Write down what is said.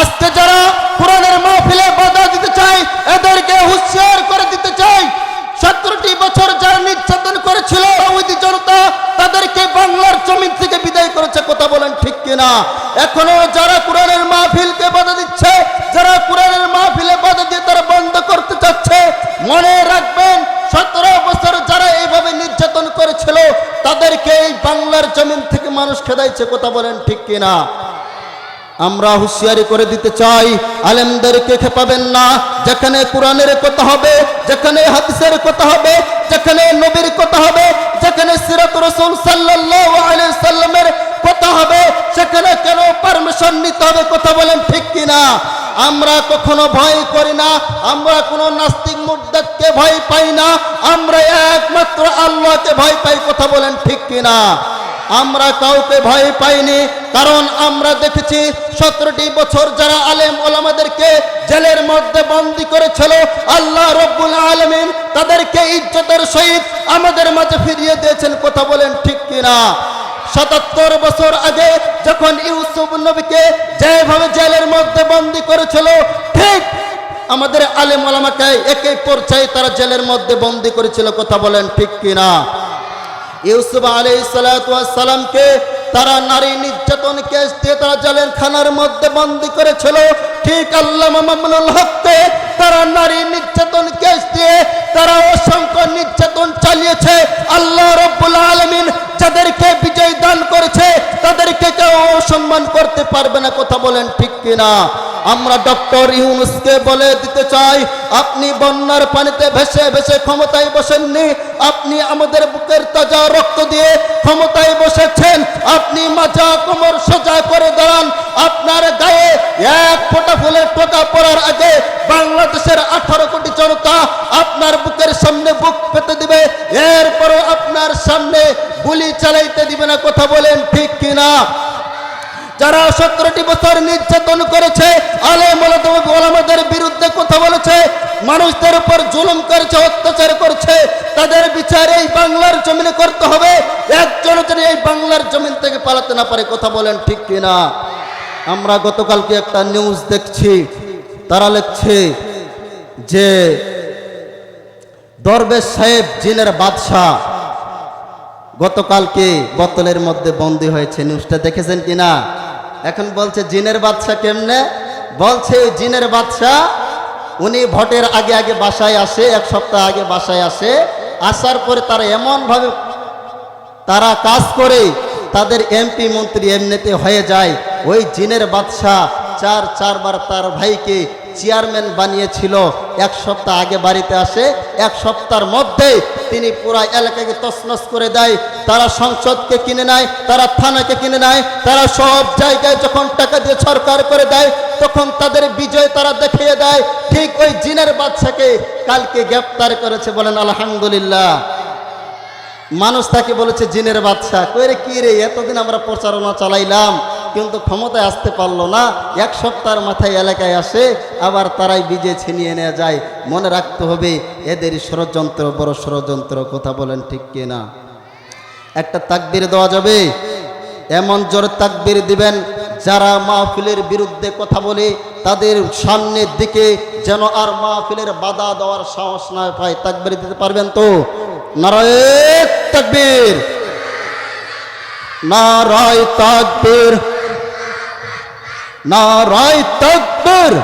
আজকে যারা কোরআনের মাহফিলে বাধা দিতে চায়, এদেরকে হুঁশিয়ার করে দিতে চাই সতেরোটি বছর যারা নির্যাতন করেছিল জনতা, তাদেরকে বাংলার জমিন থেকে বিদায় করেছে, কথা বলেন ঠিক কিনা? এখনও যারা কোরআনের মাহফিলকে বাধা দিচ্ছে, যারা কোরআনের মাহফিলে বাধা দিয়ে তারা বন্ধ করতে চাচ্ছে, মনে রাখবেন, সতেরো বছর যারা এইভাবে নির্যাতন করেছিল, তাদেরকে এই বাংলার জমিন থেকে মানুষ খেদাইছে, কথা বলেন ঠিক কিনা? আমরা হুঁশিয়ারি করে দিতে চাই। আলেমদেরকে খেপাবেন না। যেখানে কোরআনের কথা হবে, যেখানে হাদিসের কথা হবে, যেখানে নবীর কথা হবে, যেখানে সিরাত রসুল সাল্লাল্লাহু আলাইহি সাল্লামের কথা হবে, সেখানে কেন পারমিশন নিতে হবে কথা বলেন ঠিক কিনা? আমরা কখনো ভয় করি না, আমরা কোনো নাস্তিক মুদ্দাতকে ভয় পাই না, আমরা একমাত্র আল্লাহকে ভয় পাই কথা বলেন ঠিক কিনা? আমরা কাউকে ভয় পাইনি, কারণ আমরা দেখেছি সতেরোটি বছর যারা আলেম ওলামাদেরকে জেলের মধ্যে বন্দি করেছিল, আল্লাহ রব্বুল আলমিন তাদেরকে ইজ্জতের সহিত আমাদের মাঝে ফিরিয়ে দিয়েছেন, কথা বলেন ঠিক কিনা? সাতাত্তর বছর আগে যখন ইউসুফ নবীকে যেভাবে জেলের মধ্যে বন্দি করেছিল, ঠিক আমাদের আলেম ওলামাকে একে পর্যায়ে তারা জেলের মধ্যে বন্দি করেছিল, কথা বলেন ঠিক কিনা? ইউসুফ আলী সালামকে তারা নারী নির্যাতন কেস দিয়ে তারা জেলের খানার মধ্যে বন্দি করেছিল। ঠিক আল্লাহ মামুনুল হককে তারা নারী নির্যাতন কেস দিয়ে তারা অসংখ্য নির্যাতন চালিয়েছে। আল্লাহ রব্বুল আলমিন যাদেরকে বিজয় দান করেছে, তাদেরকে কেউ সম্মান করতে পারবে না, কথা বলেন ঠিক কিনা? আমরা ডক্টর ইউনুসকে বলে দিতে চাই, আপনি বন্যার পানিতে ভেসে ভেসে ক্ষমতায় বসেননি, আপনি আমাদের বুকের তাজা রক্ত দিয়ে ক্ষমতায় বসেছেন, আপনি মাজা কোমর সোজা করে দাঁড়ান, আপনার গায়ে এক ফোঁটা ফুলের টোকা পড়ার আগে বাংলাদেশের আঠারো কোটি জনতা আপনার বুকের সামনে বুক পেতে দিবে, এরপরও আপনার সামনে গুলি চালাইতে দিবে না, কথা বলেন ঠিক কিনা? যারা সতেরোটি বছর নির্যাতন করেছে, আলেম ওলামাদের বিরুদ্ধে কথা বলেছে, মানুষদের উপর জুলুম করেছে, অত্যাচার করছে, তাদের বিচার এই বাংলার জমিনে করতে হবে। একজন এই বাংলার জমিন থেকে পালাতে না পারে, কথা বলেন ঠিক কিনা? আমরা গতকালকে একটা নিউজ দেখছি, তারা লিখছে যে দরবেশ সাহেব জিনের বাদশাহ গতকালকে বোতলের মধ্যে বন্দী হয়েছে। নিউজটা দেখেছেন কিনা? এখন বলছে, জিনের বাদশা কেমনে? বলছে ওই জিনের বাদশা, উনি ভোটের আগে আগে বাসায় আসে, এক সপ্তাহ আগে বাসায় আসে, আসার পরে তারা এমনভাবে তারা কাজ করে, তাদের এমপি মন্ত্রী এমনিতে হয়ে যায়। ওই জিনের বাদশাহ চার, চারবার তার ভাইকে চেয়ারম্যান বানিয়েছিল। এক সপ্তাহ আগে বাড়িতে আসে, এক সপ্তাহের মধ্যে তিনি পুরা এলাকাকে তছনছ করে দেয়। তারা সংসদকে কিনে নেয়, তারা থানাকে কিনে নেয়, তারা সব জায়গায় যখন টাকা দিয়ে সরকার করে দেয়, তখন তাদের বিজয় তারা দেখিয়ে দেয়। ঠিক ওই জিনের বাদশাকে কালকে গ্রেপ্তার করেছে বলেন, আলহামদুলিল্লাহ। মানুষ তাকে বলেছে, জিনের বাদশা। কইরে কি রে, এতদিন আমরা প্রচারণা চালাইলাম। কিন্তু ক্ষমতায় আসতে পারল না। এক সপ্তাহের মাথায় এলাকায় আসে, আবার তারাই বিজে ছিনিয়ে নেওয়া যায়। মনে রাখতে হবে এদের ষড়যন্ত্র, বড় ষড়যন্ত্র, কথা বলেন ঠিক কিনা? একটা তাকবির দেওয়া যাবে। এমন জোর তাকবির দিবেন, যারা মাহফিলের বিরুদ্ধে কথা বলে, তাদের সামনের দিকে যেন আর মাহফিলের বাধা দেওয়ার সাহস না পায়। তাকবির দিতে পারবেন তো? নারায় তাকবীর! নারায় তাকবীর! নারায় তাকবীর